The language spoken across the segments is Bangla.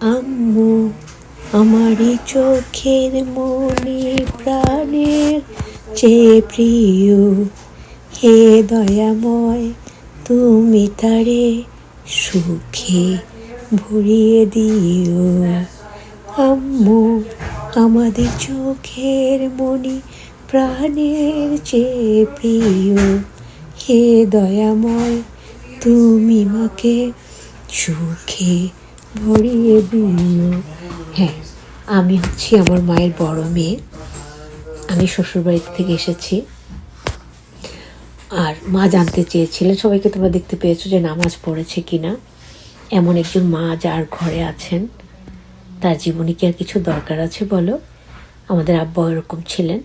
আম্মু, আমারই চোখের মনে প্রাণের চেয়ে প্রিয়। হে দয়াময়, তুমি তারে সুখে ভরিয়ে দিও। আম্মু, আমাদের চোখের মনি প্রাণের চেয়ে প্রিয়। হে দয়াময়, তুমি মাকে সুখে ভরিয়ে দিও হ্যাঁ আমি হচ্ছি আমার মায়ের বড় মেয়ে। আমি শ্বশুরবাড়ি থেকে এসেছি। আর মা জানতে চেয়েছিলেন, সবাইকে তোমরা দেখতে পেয়েছ যে নামাজ পড়েছে কিনা। এমন একজন মা যার ঘরে আছেন, তার জীবনে কি আর কিছু দরকার আছে বলো? আমাদের আব্বা এরকম ছিলেন।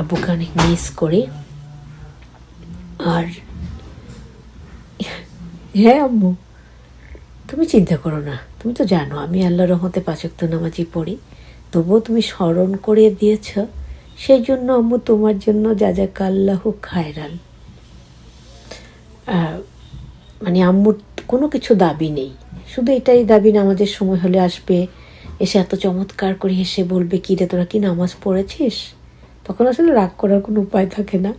আব্বুকে অনেক মিস করি। আর হ্যাঁ আম্মু? তুমি চিন্তা করো না, তুমি তো জানো আমি আল্লাহ রহমতে পাচক্ত নামাজি পড়ি। তবুও তুমি স্মরণ করে দিয়েছ সেই জন্য আম্মু তোমার জন্য যা যা কাল্লাহ খায়রান মানে আম্মুর কোনো কিছু দাবি নেই। শুধু এটাই দাবি, নামাজের সময় হলে আসবে, এসে এত চমৎকার করে হেসে বলবে, কি রে, তোরা কি নামাজ পড়েছিস? তখন আসলে রাগ করার কোনো উপায় থাকে না।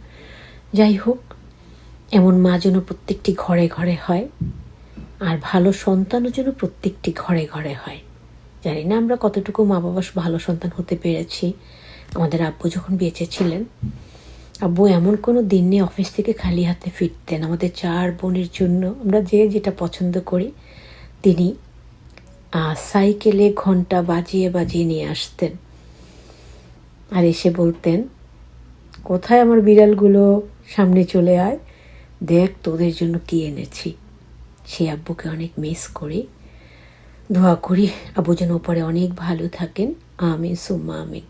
যাই হোক, এমন মা যেন প্রত্যেকটি ঘরে ঘরে হয়। আর ভালো সন্তানও যেন প্রত্যেকটি ঘরে ঘরে হয়। জানি না আমরা কতটুকু মা বাবা ভালো সন্তান হতে পেরেছি। আমাদের আব্বু যখন বেঁচে ছিলেন, আব্বু এমন কোনো দিন নেই অফিস থেকে খালি হাতে ফিরতেন। আমাদের চার বোনের জন্য আমরা যে যেটা পছন্দ করি, তিনি সাইকেলে ঘণ্টা বাজিয়ে বাজিয়ে নিয়ে আসতেন। আর এসে বলতেন, কোথায় আমার বিড়ালগুলো? সামনে চলে আয়। দেখ তোদের জন্য কি এনেছি। সেই আব্বুকে অনেক মিস করি। দোয়া করি আব্বু যেন ওপরে অনেক ভালো থাকেন। আমিন, সুম্মা আমিন।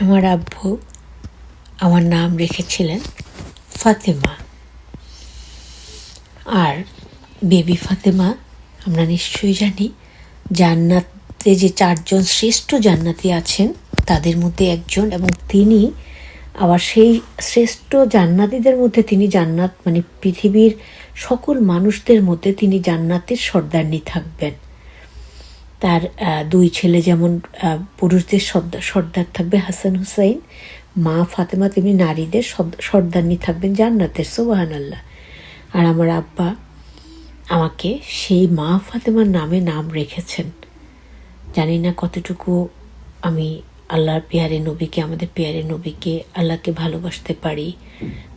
আমার আব্বু আমার নাম রেখেছিলেন ফাতেমা। আর বেবি ফাতেমা আমরা নিশ্চয়ই জানি। জান্নাতে যে চারজন শ্রেষ্ঠ জান্নাতি আছেন, তাদের মধ্যে একজন এবং তিনি আবার সেই শ্রেষ্ঠ জান্নাতীদের মধ্যে তিনি জান্নাত মানে পৃথিবীর সকল মানুষদের মধ্যে তিনি জান্নাতের সর্দারনি থাকবেন। তার দুই ছেলে যেমন পুরুষদের সর্দার থাকবে হাসান হুসাইন, মা ফাতেমা তেমনি নারীদের সর্দ- সর্দারনি থাকবেন জান্নাতের সোবাহান আল্লাহ আর আমার আব্বা আমাকে সেই মা ফাতেমার নামে নাম রেখেছেন। জানি না কতটুকু আমি আল্লাহর পেয়ারে নবীকে, আমাদের পেয়ারে নবীকে আল্লাহকে ভালোবাসতে পারি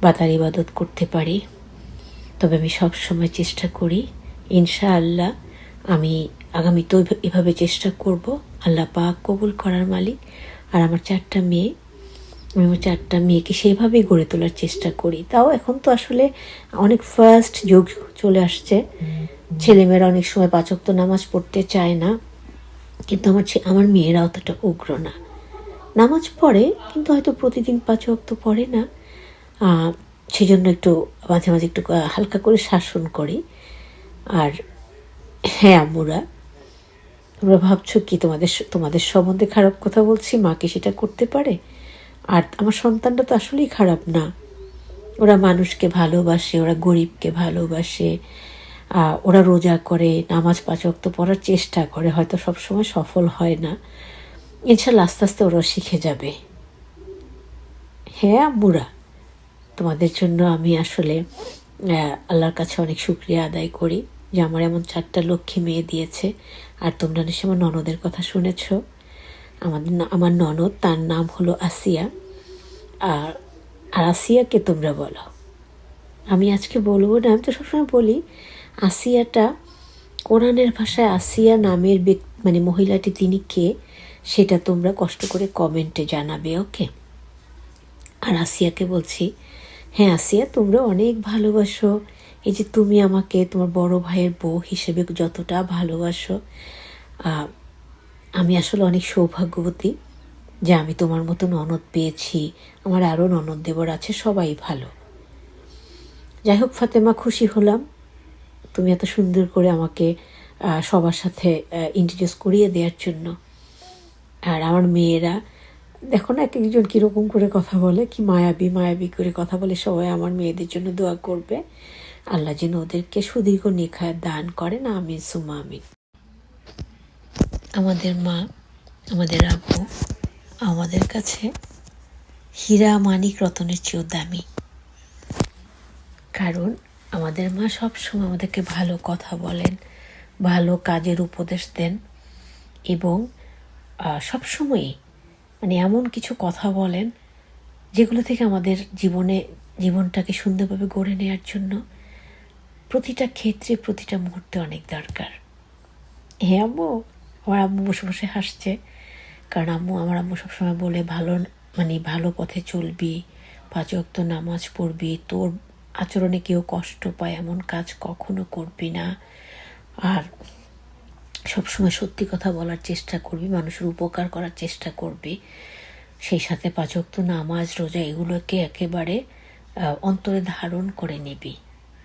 বা তার ইবাদত করতে পারি। তবে আমি সব সময় চেষ্টা করি ইনশা আল্লাহ আমি আগামীতেও এভ- এভাবে চেষ্টা করব। আল্লাহ পাক কবুল করার মালিক। আর আমার চারটা মেয়ে, আমি আমার চারটা মেয়েকে সেইভাবেই গড়ে তোলার চেষ্টা করি। তাও এখন তো আসলে অনেক ফার্স্ট যুগ চলে আসছে। ছেলেমেয়েরা অনেক সময় পাচক তো নামাজ পড়তে চায় না। কিন্তু আমার আমার মেয়েরা অতটা উগ্র না। নামাজ পড়ে কিন্তু হয়তো প্রতিদিন পাঁচ ওয়াক্ত পড়ে না। আহ, সেজন্য একটু মাঝে মাঝে একটু হালকা করে শাসন করি। আর হ্যাঁ আম্মুরা তোমরা ভাবছ কি তোমাদের তোমাদের সম্বন্ধে খারাপ কথা বলছি মা কি সেটা করতে পারে? আর আমার সন্তানটা তো আসলেই খারাপ না। ওরা মানুষকে ভালোবাসে ওরা গরিবকে ভালোবাসে। ওরা রোজা করে নামাজ পাঁচ ওয়াক্ত পড়ার চেষ্টা করে হয়তো সবসময় সফল হয় না। ইনশাল্লাহ আস্তে আস্তে ওরা শিখে যাবে। হ্যাঁ আম্মুরা? তোমাদের জন্য আমি আসলে আল্লাহর কাছে অনেক শুক্রিয়া আদায় করি যে আমার এমন চারটা লক্ষ্মী মেয়ে দিয়েছে। আর তোমরা নিশ্চয় আমার ননদের কথা শুনেছ। আমাদের আমার ননদ, তার নাম হলো আসিয়া। আর আর আসিয়াকে তোমরা বলো। আমি আজকে বলব না, আমি তো সবসময় বলি, আসিয়াটা কোরআনের ভাষায় আসিয়া নামের মানে মহিলাটি তিনি কে? সেটা তোমরা কষ্ট করে কমেন্টে জানাবে, ওকে? আর আসিয়াকে বলছি হ্যাঁ আসিয়া, তোমরা অনেক ভালোবাসো। এই যে তুমি আমাকে, তোমার বড় ভাইয়ের বউ হিসেবে যতটা ভালোবাসো আমি আসলে অনেক সৌভাগ্যবতী যে আমি তোমার মতো ননদ পেয়েছি। আমার আরও ননদ দেবর আছে, সবাই ভালো। যাই হোক, ফাতেমা, খুশি হলাম। তুমি এত সুন্দর করে আমাকে সবার সাথে ইন্ট্রোডিউস করিয়ে দেওয়ার জন্য। আর আমার মেয়েরা, দেখো না, এক একজন কীরকম করে কথা বলে, কি মায়াবী মায়াবী করে কথা বলে, সবাই আমার মেয়েদের জন্য দোয়া করবে। আল্লাহ যেন ওদেরকে সুদীর্ঘ নিখায় দান করেন, আমিন সুমা আমিন। আমাদের মা, আমাদের আব্বু, আমাদের কাছে হীরা মানিক রতনের চেয়েও দামি। কারণ আমাদের মা সবসময় আমাদেরকে ভালো কথা বলেন, ভালো কাজের উপদেশ দেন এবং সবসময়ই মানে এমন কিছু কথা বলেন যেগুলো থেকে আমাদের জীবনে, জীবনটাকে সুন্দরভাবে গড়ে নেওয়ার জন্য প্রতিটা ক্ষেত্রে, প্রতিটা মুহূর্তে অনেক দরকার। হ্যাঁ আম্মু, আমার আম্মু বসে বসে হাসছে। কারণ আম্মু, আমার আম্মু সবসময় বলে, ভালো মানে ভালো পথে চলবি, পাঁচ ওয়াক্ত নামাজ পড়বি, তোর আচরণে কেউ কষ্ট পায়, এমন কাজ কখনো করবি না। আর সবসময় সত্যি কথা বলার চেষ্টা করবি, মানুষের উপকার করার চেষ্টা করবি। সেই সাথে পাঁচক্ত নামাজ, রোজা এগুলোকে একেবারে অন্তরে ধারণ করে নিবি।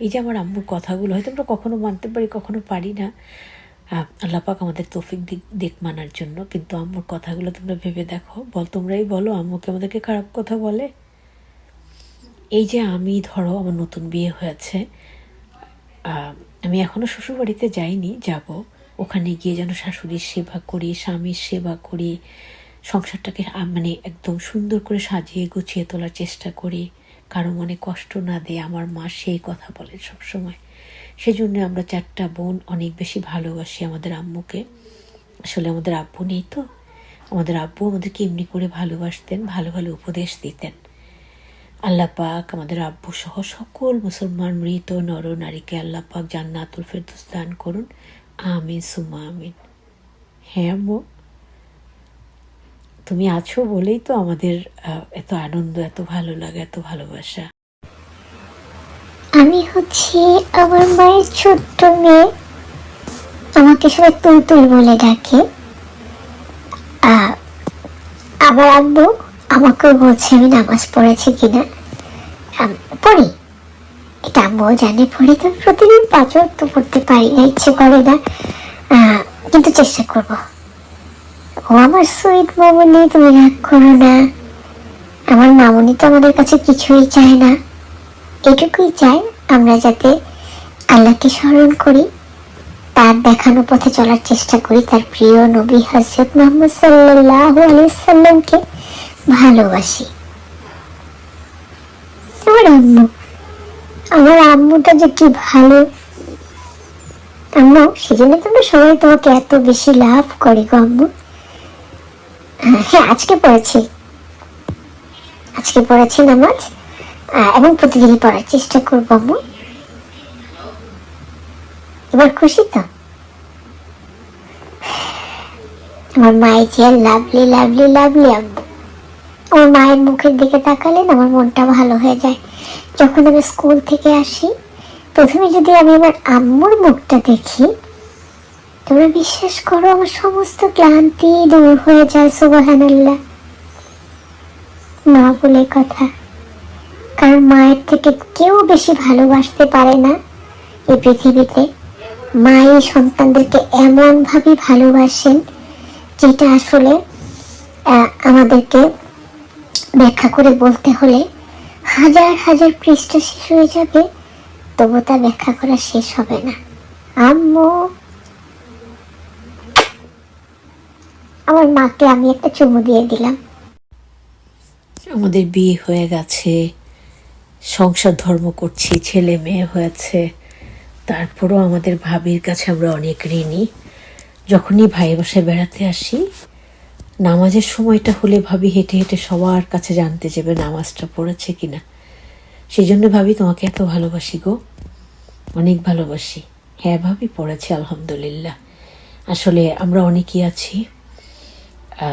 এই যে আমার আম্মুর কথাগুলো, হয়তো আমরা কখনো মানতে পারি, কখনো পারি না। আল্লাপাক আমাদের তৌফিক দিক দিক মানার জন্য। কিন্তু আম্মুর কথাগুলো তোমরা ভেবে দেখো। বল, তোমরাই বলো, আম্মুকে আমাদেরকে খারাপ কথা বলে। এই যে আমি, ধরো, আমার নতুন বিয়ে হয়েছে। আমি এখনও শ্বশুরবাড়িতে যাইনি, যাব। ওখানে গিয়ে যেন শাশুড়ির সেবা করি, স্বামীর সেবা করি, সংসারটাকে মানে একদম সুন্দর করে সাজিয়ে গুছিয়ে তোলার চেষ্টা করি। কারও মনে কষ্ট না দিয়ে, আমার মা সেই কথা বলেন সবসময়। সেজন্য আমরা চারটা বোন অনেক বেশি ভালোবাসি আমাদের আম্মুকে। আসলে আমাদের আব্বু নেই তো। আমাদের আব্বু আমাদেরকে এমনি করে ভালোবাসতেন, ভালো ভালো উপদেশ দিতেন। আল্লাহ পাক আমাদের আব্বু সহ সকল মুসলমান, মৃত, নর, নারীকে আল্লাহ পাক জান্নাতুল ফেরদৌস দান করুন। আমিন সুমা আমিন। হ্যাঁ আম্মু। তুমি আছো বলেই তো আমাদের এত আনন্দ, এত ভালো লাগে, এত ভালোবাসা। আমি হচ্ছে আমার মায়ের ছোট্ট মেয়ে। আমাকে সবাই তুই তুই বলে ডাকে। আমার আব্বু আমাকেও বলছে আমি নামাজ পড়েছি কিনা। পড়ি। এটা আম্মুও জানে পড়ি তো প্রতিদিন পাঁচ তো পড়তে পারি না ইচ্ছে করে না। কিন্তু চেষ্টা করব। ও আমার সুইট মামনি, তুমি রাগ করো না। আমার মামনি তো আমাদের কাছে কিছুই চায় না। এটুকুই চাই আমরা যাতে আল্লাহকে স্মরণ করি, তার দেখানো পথে চলার চেষ্টা করি, তার প্রিয় নবী হজরত মোহাম্মদ সাল্লাহ আলিয়াল্লামকে ভালোবাসি। আমার আম্মু আমার আম্মুটা যে কি ভালো। আম্মু সবাই তোমাকে এত বেশি লাভ করে গো আম্মু। হ্যাঁ আজকে পড়েছি। আজকে পড়েছি নামাজ। এবং প্রতিদিনই পড়ার চেষ্টা করব আম্মু। এবার খুশি তো? আমার মায়ের যে লাভলি লাভলি লাভলি আম্মু। আমার মায়ের মুখের দিকে তাকালে আমার মনটা ভালো হয়ে যায়। যখন আমি স্কুল থেকে আসি, প্রথমে যদি আমি আমার আম্মুর মুখটা দেখি, তোমরা বিশ্বাস করো আমার সমস্ত ক্লান্তি দূর হয়ে যায় সুবাহান্লাহ মা বলে কথা, কারণ মায়ের থেকে কেউ বেশি ভালোবাসতে পারে না এই পৃথিবীতে। মাই সন্তানদেরকে এমনভাবে ভালোবাসেন, যেটা আসলে আমাদেরকে ব্যাখ্যা করে বলতে হলে হাজার হাজার পৃষ্ঠা শেষ হয়ে যাবে, তবু তা ব্যাখ্যা করা শেষ হবে না। আম্মু! আমার মাকে আমি একটা চুমু দিয়ে দিলাম। আমাদের বিয়ে হয়ে গেছে, সংসার ধর্ম করছি, ছেলে মেয়ে হয়েছে, তারপরও আমাদের ভাবির কাছে আমরা অনেক ঋণী। যখনই ভাই বাসায় বেড়াতে আসি নামাজের সময়টা হলে ভাবি হেঁটে হেঁটে সবার কাছে জানতে যাবে নামাজটা পড়েছে কিনা। সেই জন্য ভাবি, তোমাকে এত ভালোবাসি গো। অনেক ভালোবাসি। হ্যাঁ ভাবি, পড়েছে, আলহামদুলিল্লাহ। আসলে আমরা অনেকেই আছি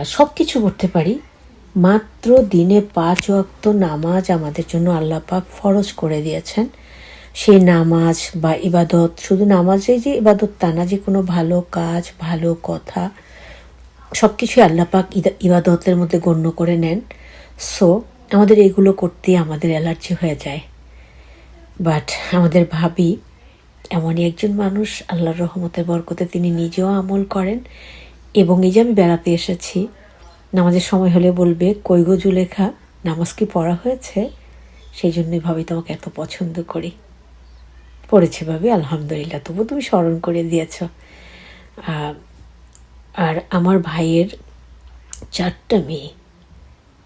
সব কিছু করতে পারি। মাত্র দিনে পাঁচ ওয়াক্ত নামাজ আমাদের জন্য আল্লাহ পাক ফরজ করে দিয়েছেন। সেই নামাজ বা ইবাদত, শুধু নামাজে যে ইবাদত তা না, যে কোনো ভালো কাজ, ভালো কথা সব কিছুই আল্লাহ পাক ইদা- ইবাদতের মধ্যে গণ্য করে নেন। সো আমাদের এগুলো করতে আমাদের অ্যালার্জি হয়ে যায়। বাট আমাদের ভাবি এমনই একজন মানুষ, আল্লাহর রহমতের বরকতে তিনি নিজেও আমল করেন। এবং এই যে আমি বেড়াতে এসেছি, নামাজের সময় হলে বলবে, কই গো জুলেখা, নামাজ কি পড়া হয়েছে? সেই জন্যই ভাবি তোমাকে এত পছন্দ করি। পড়েছি ভাবি, আলহামদুলিল্লাহ, তবু তুমি স্মরণ করে দিয়েছ। আর আমার ভাইয়ের চারটা মেয়ে।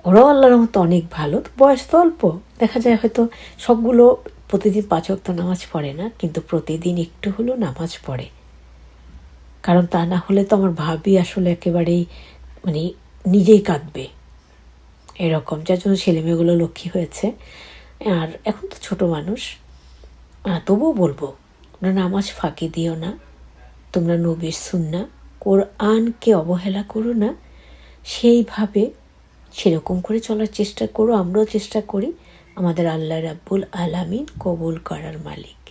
ওরাও আল্লাহর মতো অনেক ভালো, তো বয়স তো অল্প। দেখা যায় হয়তো সবগুলো প্রতিদিন পাঁচ ওয়াক্ত নামাজ পড়ে না, কিন্তু প্রতিদিন একটু হলেও নামাজ পড়ে। কারণ তা না হলে তো আমার ভাবি আসলে একেবারেই মানে নিজেই কাঁদবে। এরকম, যার জন্য ছেলেমেয়েগুলো লক্ষ্মী হয়েছে। আর এখন তো ছোট মানুষ। তবুও বলব, তোমরা নামাজ ফাঁকি দিও না, তোমরা নবীর সুন্না কোরআনকে অবহেলা করো না, সেইভাবে সেরকম করে চলার চেষ্টা করো, আমরাও চেষ্টা করি আমাদের আল্লাহ রাব্বুল আলামিন কবুল করার মালিক,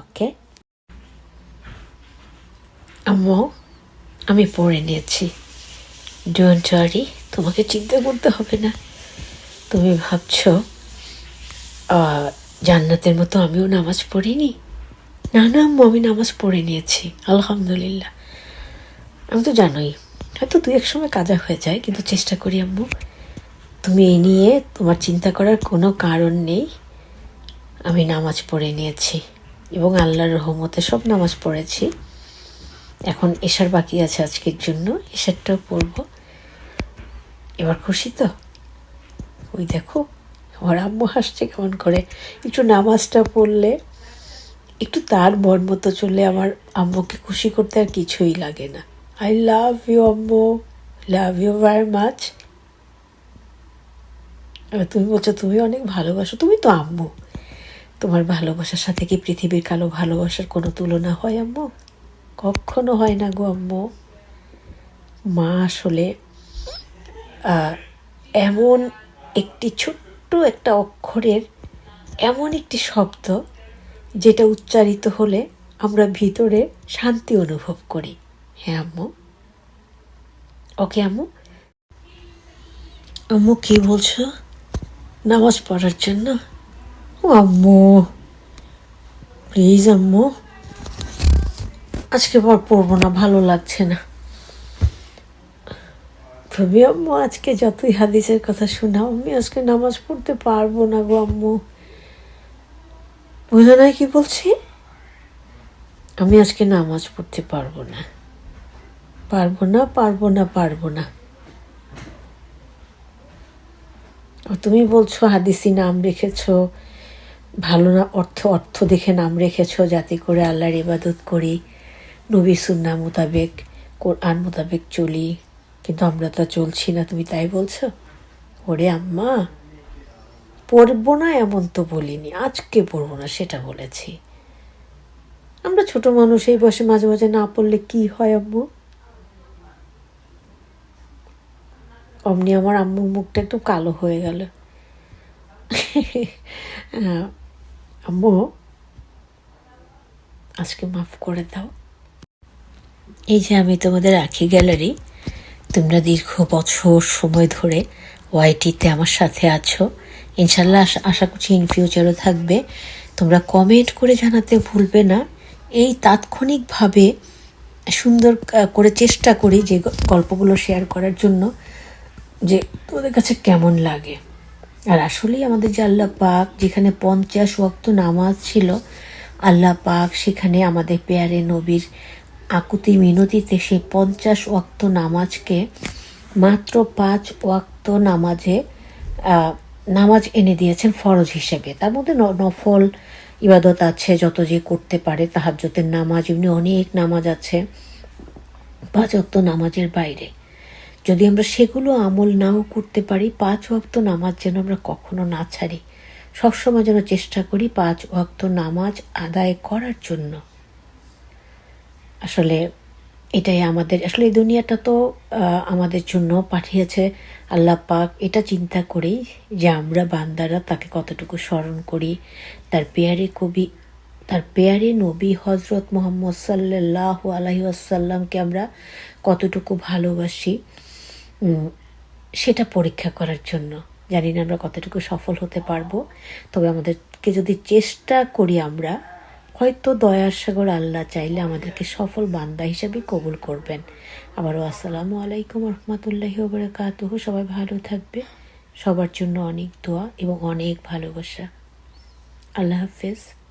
ওকে? আম্মু, আমি পড়ে নিয়েছি। ডোন্ট ওয়ারি তোমাকে চিন্তা করতে হবে না। তুমি ভাবছ জান্নাতের মতো আমিও নামাজ পড়িনি? না না আম্মু, আমি নামাজ পড়ে নিয়েছি, আলহামদুলিল্লাহ। আমি তো জানোই, হয়তো দু এক সময় কাজা হয়ে যায়, কিন্তু চেষ্টা করি আম্মু। তুমি এই নিয়ে তোমার চিন্তা করার কোনো কারণ নেই। আমি নামাজ পড়ে নিয়েছি এবং আল্লাহর রহমতে সব নামাজ পড়েছি। এখন এশার বাকি আছে আজকের জন্য, এশারটাও পড়ব। এবার খুশি তো? ওই দেখো, আমার আম্মু হাসছে কেমন করে। একটু নামাজটা পড়লে, একটু তার মন মতো চললে আমার আম্মুকে খুশি করতে আর কিছুই লাগে না। আই লাভ ইউ আম্মু লাভ ইউ ভেরি মাচ এবার তুমি বলছো, তুমি অনেক ভালোবাসো। তুমি তো আম্মু। তোমার ভালোবাসার সাথে কি পৃথিবীর কালো ভালোবাসার কোনো তুলনা হয়, আম্মু? কখনো হয় না গো, আম্মু। মা আসলে এমন একটি ছোট্ট একটা অক্ষরের এমন একটি শব্দ, যেটা উচ্চারিত হলে আমরা ভিতরে শান্তি অনুভব করি। হ্যাঁ আম্মু ওকে আম্মু আম্মু কি বলছো? নামাজ পড়ার জন্য? ও আম্মু। প্লিজ আম্মু। আজকে পর পড়ব না, ভালো লাগছে না। তুমি আম্মু, আজকে যতই হাদিসের কথা শোনাও, আমি আজকে নামাজ পড়তে পারব না গো আম্মু। বুঝো না কি বলছি? আমি আজকে নামাজ পড়তে পারব না। পারব না পারব না পারব না। তুমি বলছো হাদিসি নাম রেখেছো, ভালো না, অর্থ অর্থ দেখে নাম রেখেছো, যাতে করে আল্লাহর ইবাদত করি নবী সুন্না মোতাবেক, কোরআন মোতাবেক চলি, কিন্তু আমরা তো চলছি না, তুমি তাই বলছো? ওরে আম্মা, পড়ব না এমন তো বলিনি, আজকে পড়ব না, সেটা বলেছি। আমরা ছোট মানুষ, এই বয়সে মাঝে মাঝে না পড়লে কি হয় আম্মু? অমনি আমার আম্মুর মুখটা একটু কালো হয়ে গেল। আম্মু, আজকে মাফ করে দাও। এই যে আমি তোমাদের আখি গ্যালারি, তোমরা দীর্ঘ বছর সময় ধরে ওয়াইটিতে আমার সাথে আছো। ইনশাল্লাহ আশা- আশা করছি ইন ফিউচারও থাকবে। তোমরা কমেন্ট করে জানাতে ভুলবে না। এই তাৎক্ষণিকভাবে সুন্দর করে চেষ্টা করি যে গল্পগুলো শেয়ার করার জন্য। যে তোমাদের কাছে কেমন লাগে? আর আসলেই আমাদের যে আল্লাহ পাক, যেখানে পঞ্চাশ ওয়াক্ত নামাজ ছিল, আল্লাহ পাক সেখানে আমাদের পেয়ারে নবীর আকুতি মিনতিতে সেই পঞ্চাশ ওয়াক্ত নামাজকে মাত্র পাঁচ ওয়াক্ত নামাজে নামাজ এনে দিয়েছেন ফরজ হিসেবে। তার মধ্যে নফল ইবাদত আছে, যত যে করতে পারে তাহাজ্জতের নামাজ, এমনি অনেক নামাজ আছে, পাঁচ ওয়াক্ত নামাজের বাইরে। যদি আমরা সেগুলো আমল নাও করতে পারি, পাঁচ ওয়াক্ত নামাজ যেন আমরা কখনো না ছাড়ি। সবসময় যেন চেষ্টা করি পাঁচ ওয়াক্ত নামাজ আদায় করার জন্য। আসলে এটাই আমাদের, আসলে এই দুনিয়াটা তো আমাদের জন্য পাঠিয়েছে আল্লাহ পাক। এটা চিন্তা করেই যে আমরা বান্দারা তাকে কতটুকু স্মরণ করি। তার পেয়ারে কবি, তার পেয়ারে নবী হজরত মোহাম্মদ সাল্লাহ আলহি আসাল্লামকে আমরা কতটুকু ভালোবাসি। সেটা পরীক্ষা করার জন্য। জানি না আমরা কতটুকু সফল হতে পারব। তবে আমাদেরকে যদি চেষ্টা করি আমরা, হয়তো দয়ার সাগর আল্লাহ চাইলে আমাদেরকে সফল বান্দা হিসাবে কবুল করবেন। আবারও আসসালামু আলাইকুম রহমতুল্লাহি ওবরাকাতুহ। সবাই ভালো থাকবে। সবার জন্য অনেক দোয়া এবং অনেক ভালোবাসা। আল্লাহ হাফেজ।